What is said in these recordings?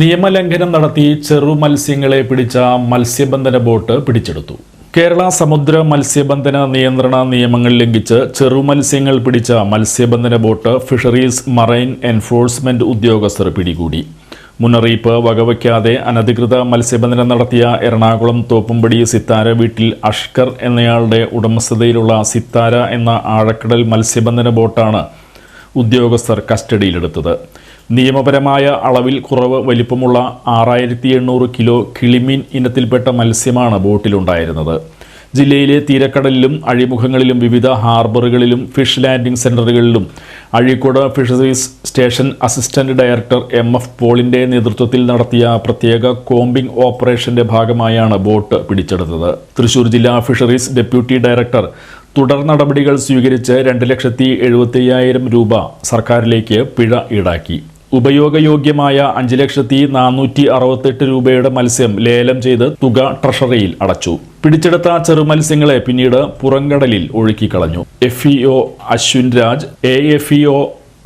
നിയമലംഘനം നടത്തി ചെറു മത്സ്യങ്ങളെ പിടിച്ച മത്സ്യബന്ധന ബോട്ട് പിടിച്ചെടുത്തു. കേരള സമുദ്ര മത്സ്യബന്ധന നിയന്ത്രണ നിയമങ്ങൾ ലംഘിച്ച് ചെറു മത്സ്യങ്ങൾ പിടിച്ച മത്സ്യബന്ധന ബോട്ട് ഫിഷറീസ് മറൈൻ എൻഫോഴ്സ്മെന്റ് ഉദ്യോഗസ്ഥർ പിടികൂടി. മുന്നറിയിപ്പ് വകവയ്ക്കാതെ അനധികൃത മത്സ്യബന്ധനം നടത്തിയ എറണാകുളം തോപ്പുംപടി സിത്താര വീട്ടിൽ അഷ്കർ എന്നയാളുടെ ഉടമസ്ഥതയിലുള്ള സിത്താര എന്ന ആഴക്കടൽ മത്സ്യബന്ധന ബോട്ടാണ് ഉദ്യോഗസ്ഥർ കസ്റ്റഡിയിലെടുത്തത്. നിയമപരമായ അളവിൽ കുറവ് വലിപ്പമുള്ള ആറായിരത്തി എണ്ണൂറ് കിലോ കിളിമീൻ ഇനത്തിൽപ്പെട്ട മത്സ്യമാണ് ബോട്ടിലുണ്ടായിരുന്നത്. ജില്ലയിലെ തീരക്കടലിലും അഴിമുഖങ്ങളിലും വിവിധ ഹാർബറുകളിലും fish landing സെന്ററുകളിലും Azhikode fisheries station assistant director M F പോളിന്റെ നേതൃത്വത്തിൽ നടത്തിയ പ്രത്യേക കോമ്പിംഗ് ഓപ്പറേഷന്റെ ഭാഗമായാണ് ബോട്ട് പിടിച്ചെടുത്തത്. തൃശൂർ ജില്ലാ ഫിഷറീസ് ഡെപ്യൂട്ടി ഡയറക്ടർ തുടർ നടപടികൾ സ്വീകരിച്ച് രണ്ട് ലക്ഷത്തി എഴുപത്തി അയ്യായിരം രൂപ സർക്കാരിലേക്ക് പിഴ ഈടാക്കി. ഉപയോഗയോഗ്യമായ അഞ്ച് ലക്ഷത്തി നാനൂറ്റി അറുപത്തെട്ട് രൂപയുടെ മത്സ്യം ലേലം ചെയ്ത് തുക ട്രഷറിയിൽ അടച്ചു. പിടിച്ചെടുത്ത ചെറുമത്സ്യങ്ങളെ പിന്നീട് പുറംകടലിൽ ഒഴുക്കിക്കളഞ്ഞു. F E O Ashwin Raj A F E O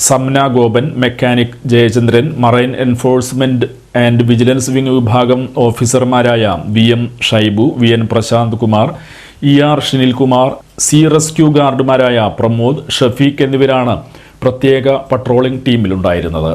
Samna Gopan mechanic Jayachandran marine enforcement and vigilance wing വിഭാഗം ഓഫീസർമാരായ V M Shaibu V N Prashanth Kumar E R Shinilkumar C rescue ഗാർഡുമാരായ Pramod Shafeeq എന്നിവരാണ് പ്രത്യേക പട്രോളിംഗ് ടീമിലുണ്ടായിരുന്നത്